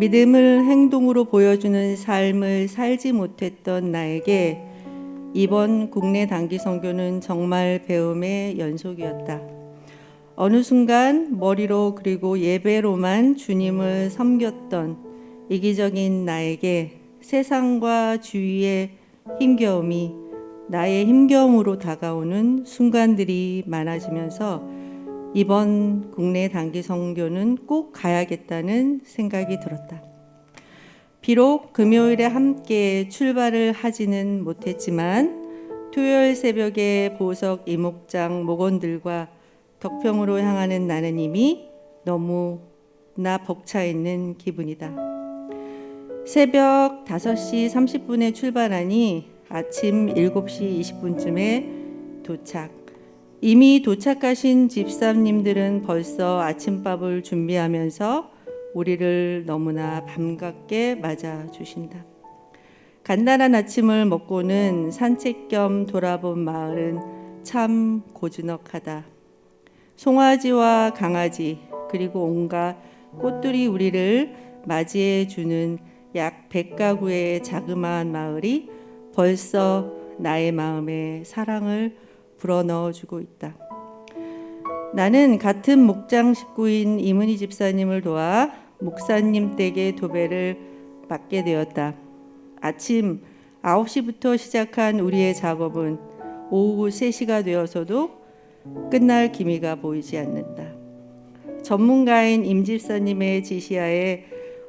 믿음을 행동으로 보여주는 삶을 살지 못했던 나에게 이번 국내 단기 선교는 정말 배움의 연속이었다. 어느 순간 머리로 그리고 예배로만 주님을 섬겼던 이기적인 나에게 세상과 주위의 힘겨움이 나의 힘겨움으로 다가오는 순간들이 많아지면서 이번 국내 단기 선교는 꼭 가야겠다는 생각이 들었다. 비록 금요일에 함께 출발을 하지는 못했지만 토요일 새벽에 보석 이목장 목원들과 덕평으로 향하는 나는 이미 너무나 벅차 있는 기분이다. 새벽 5시 30분에 출발하니 아침 7시 20분쯤에 도착. 이미 도착하신 집사님들은 벌써 아침밥을 준비하면서 우리를 너무나 반갑게 맞아 주신다. 간단한 아침을 먹고는 산책 겸 돌아본 마을은 참 고즈넉하다. 송아지와 강아지 그리고 온갖 꽃들이 우리를 맞이해 주는 약 100가구의 자그마한 마을이 벌써 나의 마음에 사랑을 불어넣어 주고 있다. 나는 같은 목장 식구인 이문희 집사님을 도와 목사님 댁의 도배를 맡게 되었다. 아침 9시부터 시작한 우리의 작업은 오후 3시가 되어서도 끝날 기미가 보이지 않는다. 전문가인 임 집사님의 지시하에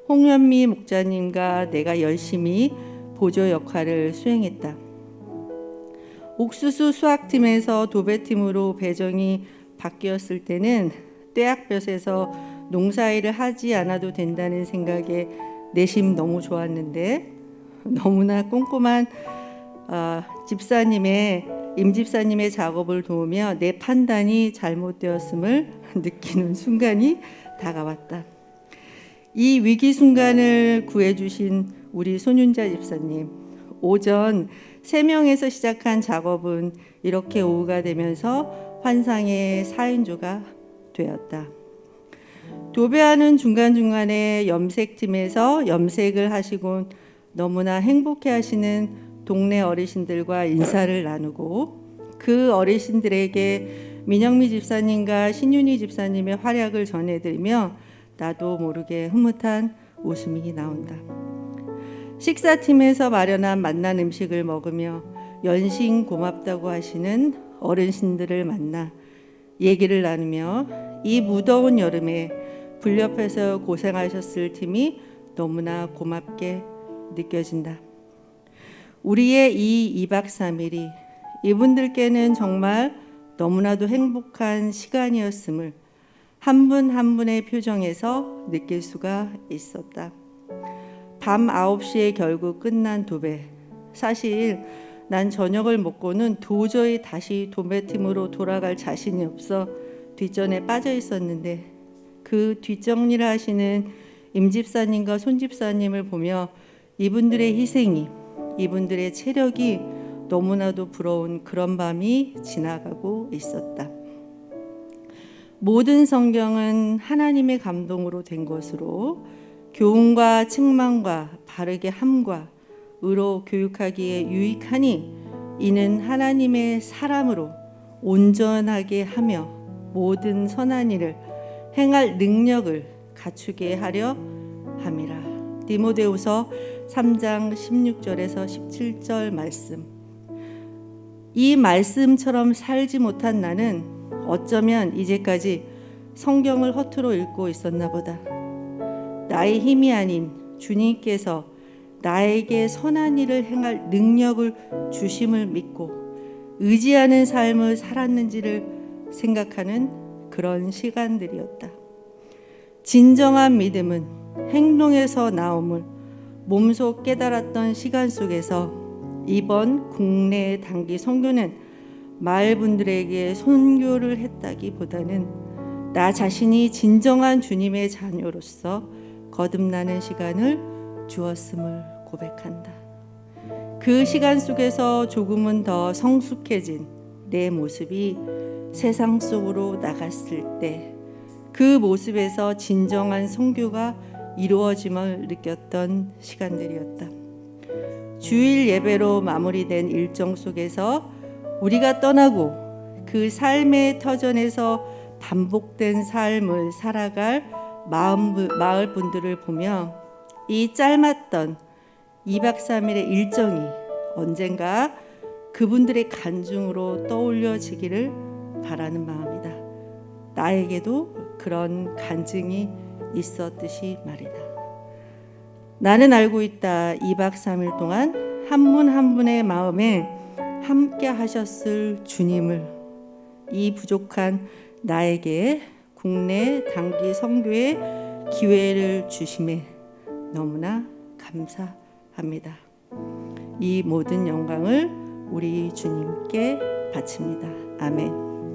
홍현미 목자님과 내가 열심히 보조 역할을 수행했다. 옥수수 수확팀에서 도배팀으로 배정이 바뀌었을 때는 떼약볕에서 농사일을 하지 않아도 된다는 생각에 내심 너무 좋았는데 너무나 꼼꼼한 어, 집사님의 임 집사님의 작업을 도우며 내 판단이 잘못되었음을 느끼는 순간이 다가왔다. 이 위기 순간을 구해주신 우리 손윤자 집사님 오전 3명에서 시작한 작업은 이렇게 오후가 되면서 환상의 4인조가 되었다. 도배하는 중간중간에 염색팀에서 염색을 하시곤 너무나 행복해 하시는 동네 어르신들과 인사를 나누고 그 어르신들에게 민영미 집사님과 신윤희 집사님의 활약을 전해드리며 나도 모르게 흐뭇한 웃음이 나온다. 식사팀에서 마련한 만난 음식을 먹으며 연신 고맙다고 하시는 어르신들을 만나 얘기를 나누며 이 무더운 여름에 불 옆에서 고생하셨을 팀이 너무나 고맙게 느껴진다. 우리의 이 2박 3일이 이분들께는 정말 너무나도 행복한 시간이었음을 한 분한 분의 표정에서 느낄 수가 있었다. 밤 9시에 결국 끝난 도배. 사실 난 저녁을 먹고는 도저히 다시 도배팀으로 돌아갈 자신이 없어 뒷전에 빠져 있었는데 그 뒷정리를 하시는 임집사님과 손집사님을 보며 이분들의 희생이 이분들의 체력이 너무나도 부러운 그런 밤이 지나가고 있었다. 모든 성경은 하나님의 감동으로 된 것으로 교훈과 책망과 바르게 함과 의로 교육하기에 유익하니 이는 하나님의 사람으로 온전하게 하며 모든 선한 일을 행할 능력을 갖추게 하려 함이라. 디모데후서 3장 16절에서 17절 말씀. 이 말씀처럼 살지 못한 나는 어쩌면 이제까지 성경을 허투루 읽고 있었나 보다. 나의 힘이 아닌 주님께서 나에게 선한 일을 행할 능력을 주심을 믿고 의지하는 삶을 살았는지를 생각하는 그런 시간들이었다. 진정한 믿음은 행동에서 나옴을 몸소 깨달았던 시간 속에서 이번 국내 단기 선교는 마을 분들에게 선교를 했다기보다는 나 자신이 진정한 주님의 자녀로서 거듭나는 시간을 주었음을 고백한다. 그 시간 속에서 조금은 더 성숙해진 내 모습이 세상 속으로 나갔을 때 그 모습에서 진정한 성교가 이루어짐을 느꼈던 시간들이었다. 주일 예배로 마무리된 일정 속에서 우리가 떠나고 그 삶의 터전에서 반복된 삶을 살아갈 마을 분들을 보며 이 짧았던 2박 3일의 일정이 언젠가 그분들의 간증으로 떠올려지기를 바라는 마음이다. 나에게도 그런 간증이 있었듯이 말이다. 나는 알고 있다. 2박 3일 동안 한 분 한 분의 마음에 함께 하셨을 주님을 이 부족한 나에게 국내 단기 선교의 기회를 주심에 너무나 감사합니다. 이 모든 영광을 우리 주님께 바칩니다. 아멘.